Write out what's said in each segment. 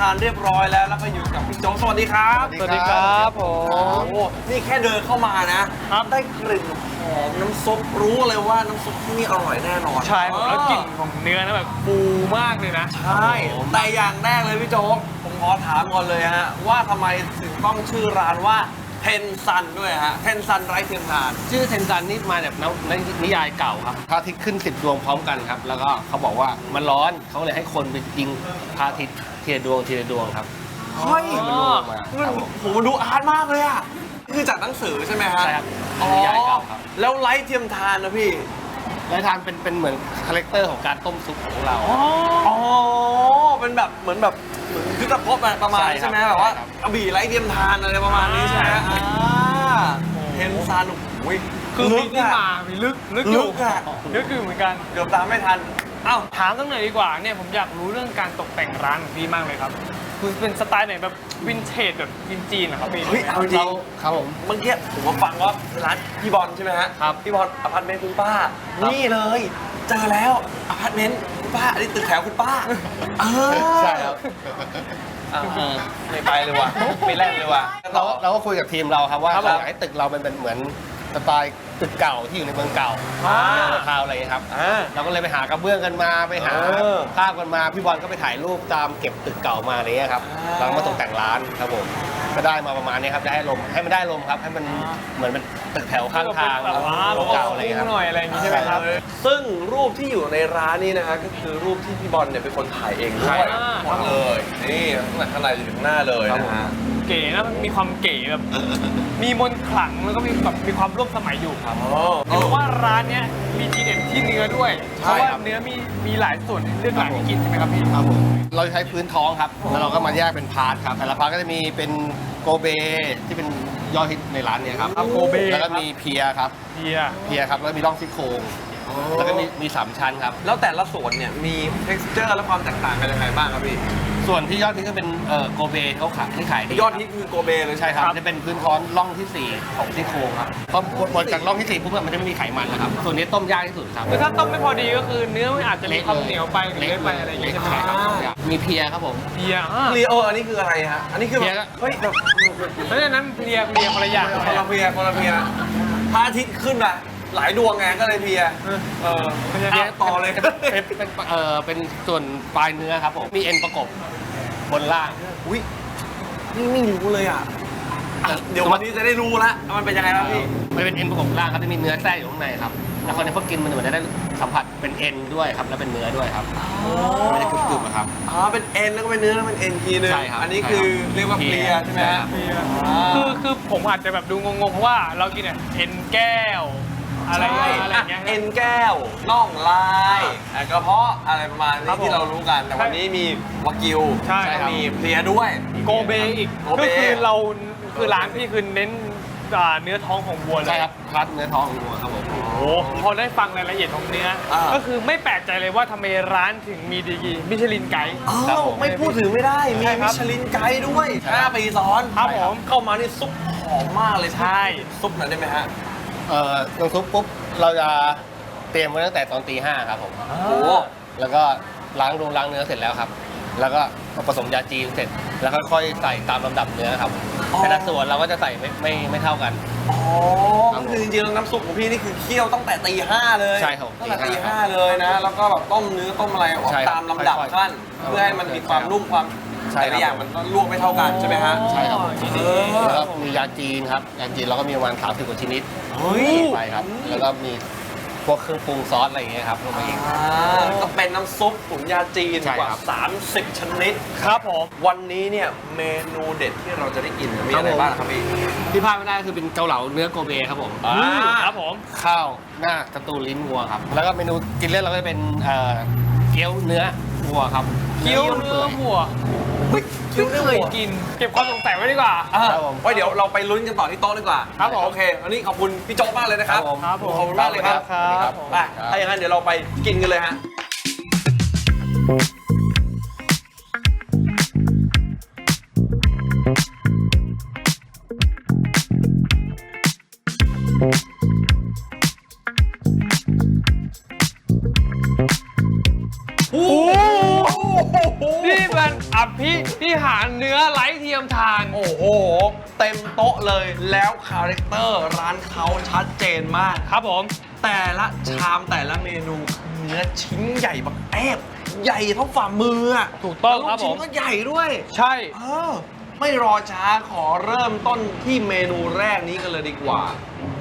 ทียมทานเรียบร้อยแล้ว แล้วก็อยู่กับพี่โจ๊กสวัสดีครับสวัสดีครับผโอ้มโหนี่แค่เดินเข้ามานะได้กลิ่นหอมน้ำซุปรู้เลยว่าน้ำซุปที่นี่อร่อยแน่นอนใช่ผมแล้วกลิ่นเออของเนื้อนะแบบฟูมากเลยนะใช่แต่อย่างแรกเลยพี่โจ๊กผมขอถามก่อนเลยฮะว่าทำไมถึงต้องชื่อร้านว่าเพนซันด้วยฮะเพนซันไร้เทียมทาน ชื่อเทนซันนี่มาจากนวนิยายเก่าครับพระอาทิตย์ขึ้นสิบดวงพร้อมกันครับ แล้วก็เขาบอกว่ามันร้อนเขาเลยให้คนไปยิงพระอาทิตย์ ทีละดวงทีละดวงครับเฮ้ยให้มันร่วงมามันครับผมโหมันดูอาร์ตมากเลยอะคือจากหนังสือใช่ไหมฮะใช่ครับอ๋อนิยายเก่าครับ แล้วไร้เทียมทานนะพี่ และทานเป็นเป็นเหมือนคาแรคเตอร์ของการต้มซุปของเรา อ๋อ เป็นแบบเหมือนแบบเหมือนคือตะพบอะประมาณนี้ใช่ใช่ครับไหมแบบว่าใช่ครับ กระบี่ไร้เทียมทานอะไรประมาณนี้ใช่ไหมอ่าอ่าเทนซานโอ้ยคือลึมีกที่อะ มามีลึกลึกอลึยู่กอะ ลึกอยู่เหมือนกัน เกือบตามไม่ทันเอ้าถามตั้งหน่อยดีกว่าเนี่ยผมอยากรู้เรื่องการตกแต่งร้านของพี่มากเลยครับคือเป็นสไตล์ไหนแบบวินเทจแบบวินจีนเหรอครับพี่ เฮ้ย เอาจริเรางครับผม เมื่อกี้ผมมาฟังว่าร้านพี่บอลใช่ไหมฮะครับพี่บอลอพาร์ตเมนต์คุณป้า ครับ นี่เลย เจอแล้วอพาร์ตเมนต์คุณป้าอันนี้ตึกแถวคุณป้าเออใช่ครับเออเออไม่ไปเลยว่ะไม่แล่นเลยว่ะเราเราก็คุยกับทีมเราครับว่าครับเราอยากให้ตึกเรามันเป็นเหมือนสไตล์ ตึกเก่าที่อยู่ในเมืองเก่าอ่าเมืองคาวอะไรอย่างเงี้ยครับ อ่า เราก็เลยไปหากระเบื้องกันมาไปหาเออภาพกันมาพี่บอลก็ไปถ่ายรูปตามเก็บตึกเก่ามาอะไรเงี้ยครับอ่า เราก็มาตกแต่งร้านครับผมก็ได้มาประมาณนี้ครับได้ให้ลมให้มันได้ลมครับ ให้มันเหมือนเป็นตึกแถวข้างทางแบบว่าเก่าๆอะไรเงี้ยครับหน่อยอะไรอย่างงี้ใช่ไหมครับ ซึ่งรูปที่อยู่ในร้านนี้นะฮะก็คือรูปที่พี่บอลเนี่ยเป็นคนถ่ายเองด้ใช่วยครับหมดเลยนี่ตั้งแต่ข้างในจนถึงหน้าเลยครับนะผมฮะเก๋นะมันมีความเก๋แบบมีมนต์ขลังแล้วก็มีแบบมีความร่วมสมัยอยู่ครับอ๋อเห็นบอกว่าร้านเนี้ย มีทีเด็ดที่เนื้อด้วยเพใช่ราะว่าครับ เนื้อมีมีหลายส่วนให้เลือกหลายให้กินใช่ไหมครับพี่ ครับผมเราใช้พื้นท้องครับ แล้วเราก็มาแยกเป็นพาร์ทครับ แต่ละพาร์ทก็จะมีเป็นโกเบที่เป็นยอดฮิตในร้านเนี่ยครับครับโกเบแล้วก็ครับ มีเพียครับ เบียร์เพียครับ แล้วมีร่องซี่โครงแล้วก็ มีมีสามชั้นครับ แล้วแต่ละส่วนเนี่ยมี texture และความแตกต่างกันยังไงบ้างครับพี่ ส่วนที่ยอดฮิตก็เป็นเอ่อโกเบเขาขายที่ขายดียอดฮิตคือโกเบเลยใช่ครับครับจะเป็นพื้นท้อนร่องที่สี่ของซี่โครงครับเพราะหมดจากร่องที่สี่ปุ๊บอะมันจะไม่มีไขมันแล้วครับส่วนนี้ต้มยากที่สุดครับ คือถ้าต้มไม่พอดีก็คือเนื้อมันอาจจะมีความเหนียวไปหรือเละไปอะไรอย่างเงี้ยใช่ไหมครับมีเพียครับผมเบียร์อะเรียโออันนี้คืออะไรฮะ อันนี้คือเพียก็เฮ้ยแบบเพราะฉะนั้นเบียร์เบียร์คนละอย่างคนละเพียคนละเพียพระอาทิตย์ขึ้นมา หลายดวงไงก็เลยเพียเออเพราะฉะเพียนั้นต่อเลยเป็นเป็นเอ่อเป็นส่วนปลายเนื้อครับผมมีเอ็นประกบบนล่าง อุ้ยนี่ไม่รู้เลยอะอะเดี๋ยววันนี้จะได้รู้ละว่ามันเป็นยังไงครับพี่มันเป็นเอ็นประกบล่างครับจะมีเนื้อแทรกอยู่ข้างในครับแล้วคนนี้พอกินมันเหมือนจะได้สัมผัสเป็นเอ็นด้วยครับแล้วเป็นเนื้อด้วยครับไม่ได้กรึบๆอะครับ อ๋อเป็นเอ็นแล้วก็เป็นเนื้อแล้วเป็นเอ็นทีนึงใช่ครับอันนี้คือเรียกว่าเพลียใช่ไหมฮะเบียร์อ่าคือคือผมอาจจะแบบดูงงๆเพราะว่าเรากินเนี่ยเอ็นแก้ว อะไรใช่อะไรอย่างเงี้ย เอ็นแก้วน่องลายอะกระเพาะอะไรประมาณครันี้บผมที่เรารู้กัน แต่วันนี้มีวากิวใช่ครับ มีเพลียด้วย โกเบอีกโกเบ ก็คือเราคือร้านพี่คือเน้นอ่าเนื้อท้องของวัวเลยใช่ครับพัดเนื้อท้องของวัวครับผม โอ้โหพอได้ฟังรายละเอียดของเนื้ออา ก็คือไม่แปลกใจเลยว่าทำไมร้านถึงมีดีกรีมิชลินไกด์อ้าครับวผมไม่พูดถึงไม่ได้ มีใช่ครัมิบชลินไกด์ด้วยใช่ครับ5ปีซ้อนครับผม เข้ามานี่ซุปหอมมากเลยใช่ ซุปหน่อยได้ไหมฮะ เอ่อน้ำซุปปุ๊บเราจะเตรียมไว้ตั้งแต่ตอนตีห้าครับผม โอ้โห แล้วก็ล้างดงล้างเนื้อเสร็จแล้วครับ แล้วก็ผสมยาจีนเสร็จ แล้วค่อยๆใส่ตามลำดับเนื้อครับอ๋อ แต่ละส่วนเราก็จะใส่ไม่ไม่ไม่เท่ากัน อ๋อก็คือจริงๆแล้วน้ำซุปของพี่นี่คือเคี่ยวตั้งแต่ตีห้าเลยใช่ครับตั้งแต่ตีตีห้าห้าเลยนะ แล้วก็แบบต้มเนื้อต้มอะไรออกใช่ครับตามลำดับค่อยๆขั้นครับเพื่อให้มันมีความใช่ครับนุ่มความ ใช่แต่ครับ ละอย่างมันก็ลวกไม่เท่ากันใช่ไหมฮะ ใช่ครับเออ แล้วก็มียาจีนครับยาจีนเราก็มีประมาณสามสิบกว่าชนิดเฮ้ยไปครับ แล้วก็มีพวกเครื่องปรุงซอสอะไรอย่างเงี้ยครับลงไปอีก อ่าก็เป็นน้ำซุปตุ๋นยาจีนใช่กว่าครับ 30 ชนิด ครับผม วันนี้เนี่ยเมนูเด็ดที่เราจะได้กินมีอะไรบ้างครับพี่ ที่พลาดไม่ได้คือเป็นเกาเหลาเนื้อโกเบครับผมอ่า ครับผม ข้าวหน้าสตูลิ้นวัวครับ แล้วก็เมนูกินเล่นเราก็จะเป็นเอ่อเกี๊ยวเนื้อวัวครับเกี๊ยวเนื้อวัว เฮ้ยเกี๊ยวเนื้อเคยวัวกิน เก็บความสงสัยไว้ดีกว่าอ่า ครับผมไว้เดี๋ยวเราไปลุ้นกันต่อที่โต๊ะดีกว่าครับผม โอเควันนี้ขอบคุณพี่โจ๊กมากเลยนะครับครับผมขอบคุณมากเลยครับครับไปถ้าอย่างนั้นเดี๋ยวเราไปกินกันเลยฮะพี่ โหเต็มโต๊ะเลย แล้วคาแรคเตอร์ร้านเขาชัดเจนมาก ครับผม แต่ละชามแต่ละเมนูเนื้อชิ้นใหญ่แบบแอบใหญ่เท่าฝ่ามืออะถูกต้องแล้วครับลูกชิ้ผนมก็ใหญ่ด้วย ใช่ เออไม่รอช้าขอเริ่มต้นที่เมนูแรกนี้กันเลยดีกว่า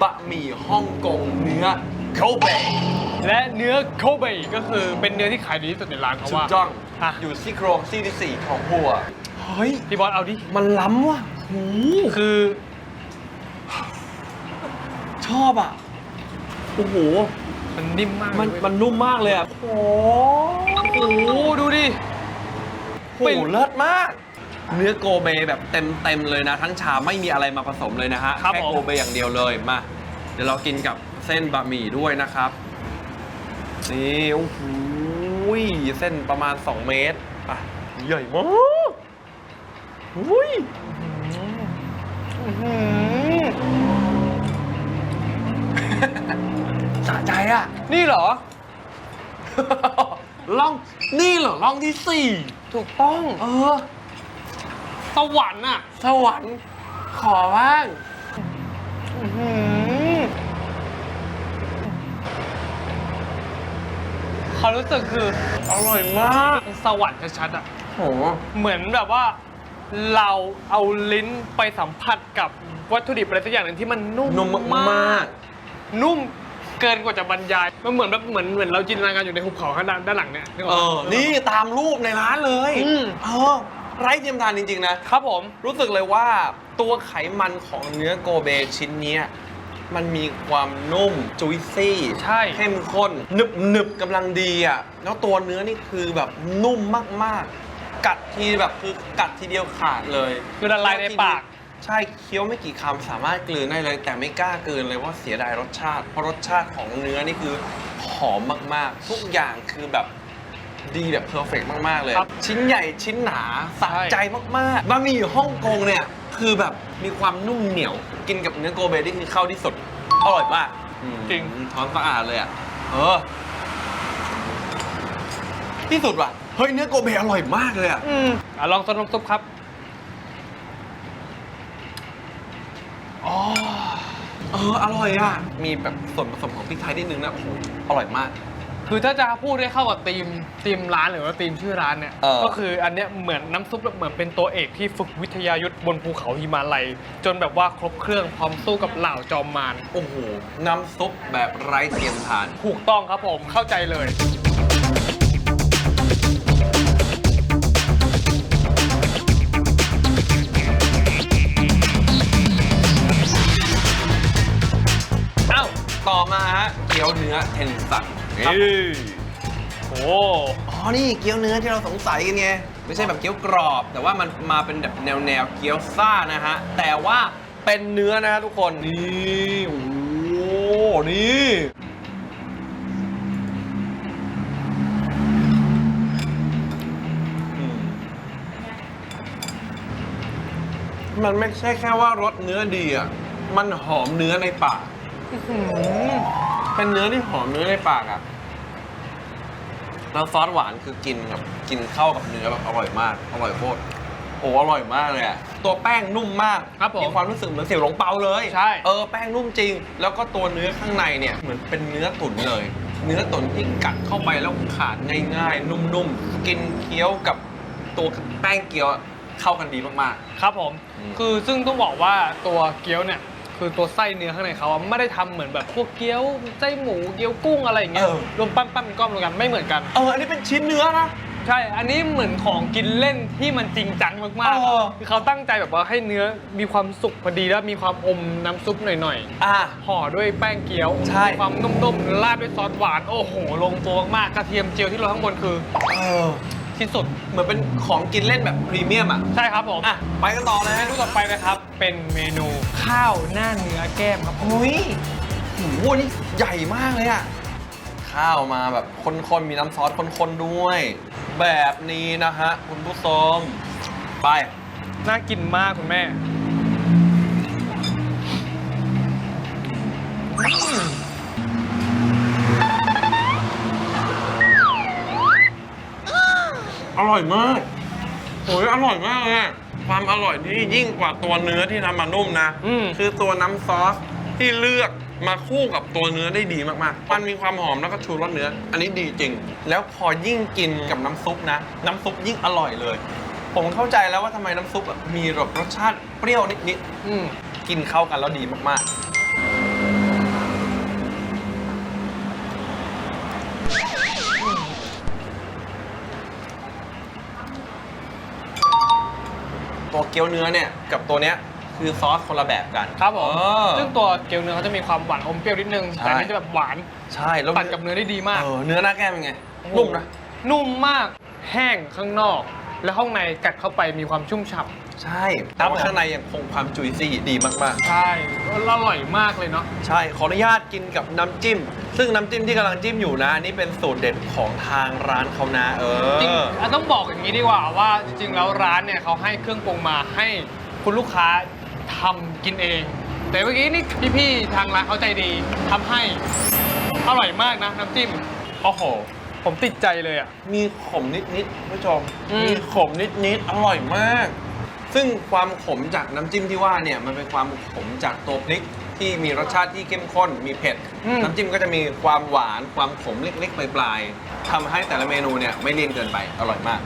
บะหมี่ฮ่องกงเนื้อโคเบและเนื้อโคเบก็คือเป็นเนื้อที่ขายดีที่สุดในร้านเขาสุดว่า จ้อง อะ อยู่ซี่โครงซี่ที่สี่ของหัว เฮ้ย พี่บอสเอาดิ มันล้ำว่ะหู คือ ชอบอะ โอ้โห มันนิ่มมากมันเลยมันนุ่มมากเลยอะโอ้โหโอ้โห ดูดิ โอ้โหเลิศมาก เนื้อโกเบแบบเต็มเต็มๆเลยนะ ทั้งชามไม่มีอะไรมาผสมเลยนะฮะครับแค่ผม โกเบอย่างเดียวเลยมา เดี๋ยวเรากินกับเส้นบะหมี่ด้วยนะครับนี่โอ้โหเส้นประมาณ 2 เมตรอะใหญ่มากอุ้ย อื้อหือ สะใจอะ นี่เหรอ ล่อง นี่เหรอล่องที่สี่ถูกต้อง เออ สวรรค์อะ สวรรค์ขอบ้างอื้อหือความรู้สึกคือ อร่อยมาก สวรรค์ชัดๆอะ โห เหมือนแบบว่า เราเอาลิ้นไปสัมผัสกับวัตถุดิบอะไรสักอย่างหนึ่งที่มันนุ่มนุ่มมาก นุ่มเกินกว่าจะบรรยายมันเหมือนแบบเหมือนเหมือนเราจินตนาการอยู่ในหุบเขาข้างด้านด้านหลังเนี่ยนึกอเออกอ ปะ นี่ตามรูปในร้านเลยอืม เออไร้เทียมทานจริง ๆ นะ ครับผม รู้สึกเลยว่าตัวไขมันของเนื้อโกเบชิ้นเนี้ยมันมีความนุ่มจุยซี่ใช่ เข้มข้นหนึบหนึบกำลังดีอะแล้วตัวเนื้อนี่คือแบบนุ่มมากๆ กัดทีแบบคือกัดทีเดียวขาดเลยคือละลายในปาก ใช่เคี้ยวไม่กี่คำสามารถกลืนได้เลย แต่ไม่กล้ากลืนเลยว่าเสียดายรสชาติ เพราะรสชาติของเนื้อนี่คือหอมมากๆ ทุกอย่างคือแบบดีแบบเพอร์เฟกมากๆเลย ครับชิ้นใหญ่ชิ้นหนาสะใช่ใจมากๆบะหมี่ฮ่องกงเนี่ย คือแบบมีความนุ่มเหนียว กินกับเนื้อโกเบนี่คือเข้าที่สุด อร่อยมากอืมจริง ท้อนสะอาดเลยอะเออ ที่สุดว่ะ เฮ้ยเนื้อโกเบอร่อยมากเลยอะอืมอะลองซดน้ำซุปครับอ๋อเอออร่อยอะ มีแบบส่วนผสมของพริกไทยนิดนึงนะโอ้โหอร่อยมาก คือถ้าจะพูดให้เข้ากับธีมธีมร้านหรือว่าธีมชื่อร้านเนี่ยเออ ก็คืออันเนี้ยเหมือนน้ำซุปเหมือนเป็นตัวเอกที่ฝึกวิทยายุทธบนภูเขาหิมาลัย จนแบบว่าครบเครื่องพร้อมสู้กับเหล่าจอมมารโอ้โหน้ำซุปแบบไร้เทียมทาน ถูกต้องครับผมเข้าใจเลย กี๊ยวเนื้อเทนสันครับนี่โอ้อ๋อนี่เกี๊ยวเนื้อที่เราสงสัยกันไงไม่ใช่แบบเกี๊ยวกรอบ แต่ว่ามันมาเป็นแบบแนวแนวๆเกี๊ยวซ่านะฮะแต่ว่าเป็นเนื้อนะฮะทุกคนนี่โอ้โหนี่อืมมันไม่ใช่แค่ว่ารสเนื้อดีอะ มันหอมเนื้อในปากอื้อหือ เป็นเนื้อที่หอมเนื้อในปากอะแล้วซอสหวานคือกินแบบกินเข้ากับเนื้อแบบอร่อยมาก อร่อยโคตรโอ้อร่อยมากเลยอะตัวแป้งนุ่มมากครับผมมีความรู้สึกเหมือนเสี่ยวหลงเปาเลยใช่เออแป้งนุ่มจริง แล้วก็ตัวเนื้อข้างในเนี่ยเหมือนเป็นเนื้อตุ๋นเลย เนื้อตุ๋นที่กัดเข้าไปแล้วขาดง่ายๆ นุ่มๆกินเคี้ยวกับตัวแป้งเกี๊ยวเข้ากันดีมากครับผม อืม คือซึ่งต้องบอกว่าตัวเกี๊ยวเนี่ย คือตัวไส้เนื้อข้างในเขาอะไม่ได้ทำเหมือนแบบพวกเกี๊ยวไส้หมูเกี๊ยวกุ้งอะไรอย่างเงี้ยเออ รวมปั้นปั้นเป็นก้อนรวมกันไม่เหมือนกันๆเอออันนี้เป็นชิ้นเนื้อนะ ใช่ อันนี้เหมือนของกินเล่นที่มันจริงจังมากเออ ๆ คือเขาตั้งใจแบบว่าให้เนื้อมีความสุกพอดีแล้วมีความอมน้ำซุปหน่อยอะๆห่อด้วยแป้งเกี๊ยวใช่ มีความนุ่มๆราดด้วยซอสหวาน โอ้โห ลงตัวมากๆกระเทียมเจียวที่โรยข้างบนคือ เออ ที่สุด เหมือนเป็นของกินเล่นแบบพรีเมียมอะ ใช่ครับผมอะ ไปกันต่อเลยเมฮะนูต่อไปนะครับ เป็นเมนูข้าวหน้าเนื้อแก้มครับผมหุยโหนี่ใหญ่มากเลยอะ ข้าวมาแบบข้นๆ มีน้ำซอสข้นๆ ด้วย แบบนี้นะฮะ คุณผู้ชมไป น่ากินมากคุณแม่ อร่อยมากโอ้ยอร่อยมากเลยอะความอร่อยที่ยิ่งกว่าตัวเนื้อที่ทำมานุ่มนะอืม คือตัวน้ำซอสที่เลือกมาคู่กับตัวเนื้อได้ดีมากๆ มันมีความหอมแล้วก็ชูรสเนื้อ อันนี้ดีจริง แล้วพอยิ่งกินกับน้ำซุปนะ น้ำซุปยิ่งอร่อยเลย ผมเข้าใจแล้วว่าทำไมน้ำซุปอะมีแบบรสชาติเปรี้ยวนิดอืม ๆกินเข้ากันแล้วดีมากๆ กี๊ยวเนื้อเนี่ยกับตัวเนี้ยคือซอสคนละแบบกันครับผมเออ ซึ่งตัวเกี๊ยวเนื้อเขาจะมีความหวานอมเปรี้ยวนิดนึง ใช่ แต่อันนี้จะแบบหวานใช่แล้วตัดกับเนื้อได้ดีมาก เออเนื้อหน้าแก้มเป็นไงนุ่มนะนุ่มมากแห้งข้างนอก แล้วข้างในกัดเข้าไปมีความชุ่มฉ่ใช่แต่ว่าข้างในยังคงความจุยซี่ดีมากำใช่อร่อยมากเลยเนาะ ๆ ใช่ขออนุญาตกินกับน้ำจิ้ม ซึ่งน้ำจิ้มที่กำลังจิ้มอยู่นะอันนี่เป็นสูตรเด็ดของทางร้านเขานะ เอจริงอ อะต้องบอกอย่างนี้ดีกว่าว่าจริงๆแล้วร้านเนี่ยเขาให้เครื่องปรุงมาให้คุณลูกค้าทำกินเอง แต่เมื่อกี้นี่พี่ๆทางร้านเขาใจดีทำให้อร่อยมากนะน้ำจิ้มโอ้โห ผมติดใจเลยอะ มีขมนิดๆคุณผู้ชม อืม มีขมนิดๆอร่อยมาก ซึ่งความขมจากน้ำจิ้มที่ว่าเนี่ย มันเป็นความขมจากตัวพริก ที่มีรสชาติที่เข้มข้น มีเผ็ด น้ำจิ้มก็จะมีความหวานความขมเล็กๆ ปลายๆทำให้แต่ละเมนูเนี่ยไม่เลี่ยนเกินไปอร่อยมาก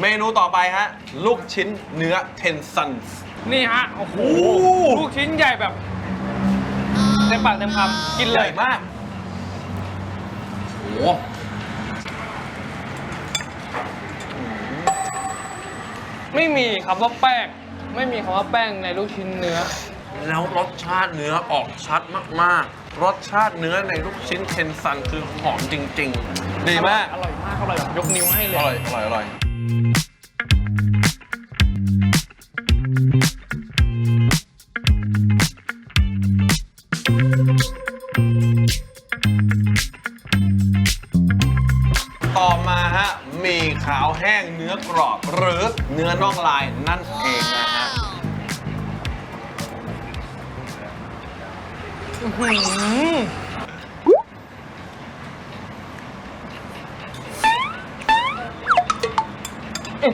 เมนูต่อไปฮะลูกชิ้นเนื้อเทนซันส์นี่ฮะ โอ้โหโอ้โหลูกชิ้นใหญ่แบบเต็มปากเต็มคำกินใหเลญ่ย มากโอ้โหไม่มีคำว่าแป้ง ไม่มีคำว่าแป้งในลูกชิ้นเนื้อ แล้วรสชาติเนื้อออกชัดมากๆ รสชาติเนื้อในลูกชิ้นเทนซันคือหอมจริง ๆ ดีมาก อร่อยมากอร่อยแบบยกนิ้วให้เลอยร่อย อร่อย อร่อย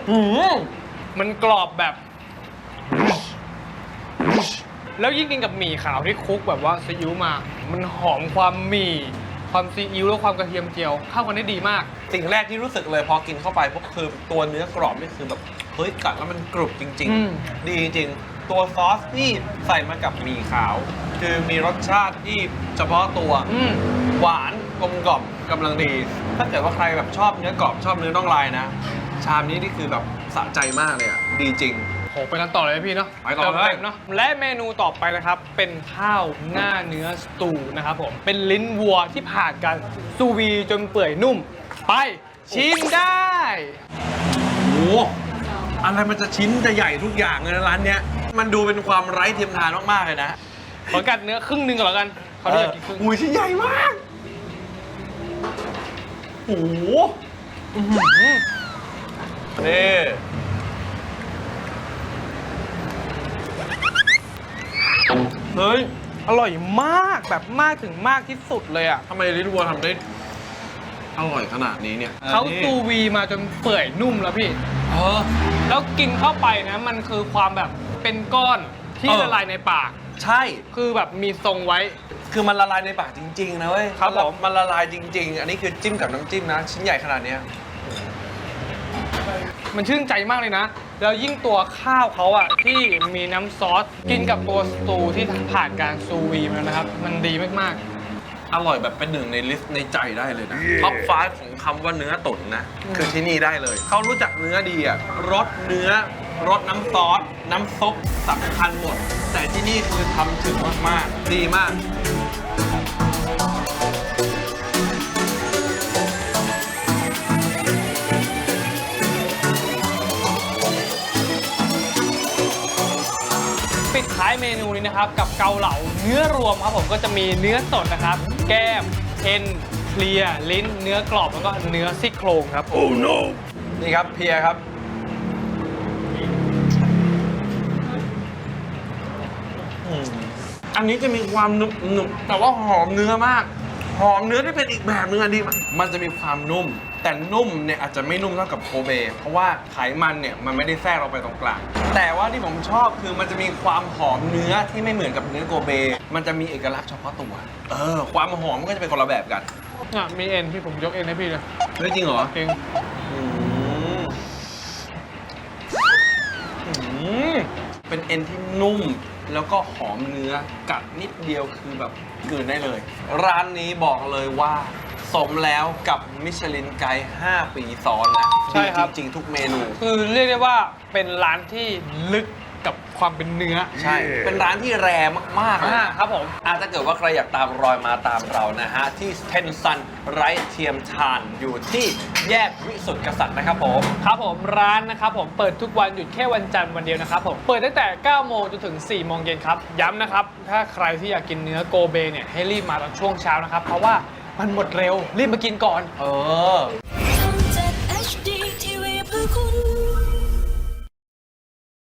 หืมมันกรอบแบบ แล้วยิ่งกินกับหมี่ขาวที่คลุกแบบว่าซีอิ๊วมา มันหอมความหมี่ ความซีอิ๊วแล้วความกระเทียมเจียวเข้ากันได้ดีมาก สิ่งแรกที่รู้สึกเลยพอกินเข้าไปพวกคือตัวเนื้อกรอบนี่คือแบบเฮ้ยกัดแล้วมันกรุบจริง อืม ๆ ดีจริงๆตัวซอสที่ใส่มากับหมี่ขาว คือมีรสชาติที่เฉพาะตัว อืม หวานกลมกล่อมกำลังดี ถ้าเกิดว่าใครแบบชอบเนื้อกรอบชอบเนื้อน่องลายนะ ชามนี้นี่คือแบบสะใจมากเลยอะ ดีจริง โหไปกันต่อเลยนะพี่เนาะไปต่อเลยติมต็มเนาะและเมนูต่อไปนะครับ เป็นข้าวหน้าเนื้อสตูนะครับผม เป็นลิ้นวัวที่ผ่านการซูวีจนเปื่อยนุ่ม ไปชิมได้ โอ้โหอะไรมันจะชิ้นจะใหญ่ทุกอย่างเลยนะร้านเนี้ย มันดูเป็นความไร้เทียมทานมากๆเลยนะขอกัดเนื้อครึ่งหนึงก่อนแล้วกันเขาเรียกกี่ครึ่ง อุ้ยชิ้นใหญ่มาก โอ้โหอื้อหือ นี่ เฮ้ย อร่อยมากแบบมากถึงมากที่สุดเลยอะ ทำไมลิ้นวัวทำได้อร่อยขนาดนี้เนี่ยเขานี่ซูวีมาจนเปื่อยนุ่มแล้วพี่ เออ แล้วกินเข้าไปนะ มันคือความแบบเป็นก้อนที่เออละลายในปาก ใช่ คือแบบมีทรงไว้ คือมันละลายในปากจริง ๆ นะเว้ยครับนละผมมันละลายจริง ๆ อันนี้คือจิ้มกับน้ำจิ้มนะ ชิ้นใหญ่ขนาดเนี้ย มันชื่นใจมากเลยนะ แล้วยิ่งตัวข้าวเขาอะที่มีน้ำซอส กินกับตัวสตูที่ผ่านการซูวีมานะครับ มันดีมากอร่อยแบบเป็นหนึ่งในลิสต์ในใจได้เลยนะท็อปฟของคำว่าเนื้อตุ๋นนะ คือที่นี่ได้เลย เขารู้จักเนื้อดีอะรสเนื้อรสน้ำซอส น้ำซุปสำคัญหมด แต่ที่นี่คือทำถึงมากๆ ดีมากายเมนูนี้นะครับกับเกาเหลาเนื้อรวมครับผมก็จะมีเนื้อสดนะครับ แก้มเอ็นเพลียลิ้นเนื้อกรอบแล้วก็เนื้อซี่โครงครับ oh no นี่ครับเพียครับอืมอันนี้จะมีความหนุบหนุบแต่ว่าหอมเนื้อมาก หอมเนื้อที่เป็นอีกแบบนึงอันดีมากมันจะมีความนุ่ม แต่นุ่มเนี่ยอาจจะไม่นุ่มเท่ากับโกเบ เพราะว่าไขมันเนี่ยมันไม่ได้แทรกลงไปตรงกลาง แต่ว่าที่ผมชอบคือมันจะมีความหอมเนื้อที่ไม่เหมือนกับเนื้อโกเบ มันจะมีเอกลักษณ์เฉพาะตัว เออ ความหอมมันก็จะเป็นคนละแบบกันอะมีเอ็นพี่ผมยกเอ็นให้พี่เลยเฮ้ยจริงเหรอ เองอืมอืมเป็นเอ็นที่นุ่มแล้วก็หอมเนื้อกัดนิดเดียวคือแบบกลืนได้เลย ร้านนี้บอกเลยว่า สมแล้วกับมิชลินไกด์5ปีซ้อนนะใช่ครับดีจริงๆทุกเมนู คือเรียกได้ว่าเป็นร้านที่ลึกกับความเป็นเนื้อใช่ เป็นร้านที่แรมากๆเลยอ่านะครับผมอะถ้าเกิดว่าใครอยากตามรอยมาตามเรานะฮะ ที่เทนซันไรเทียมทานอยู่ที่แยกวิสุทธิกษัตริย์นะครับผม ครับผมร้านนะครับผมเปิดทุกวันหยุดแค่วันจันทร์วันเดียวนะครับผมเปิดตั้งแต่ 9 โมงจนถึง 4 โมงเย็นครับ ย้ำนะครับ ถ้าใครที่อยากกินเนื้อโกเบเนี่ยให้รีบมาตอนช่วงเช้านะครับ เพราะว่า มันหมดเร็ว รีบมากินก่อน เออ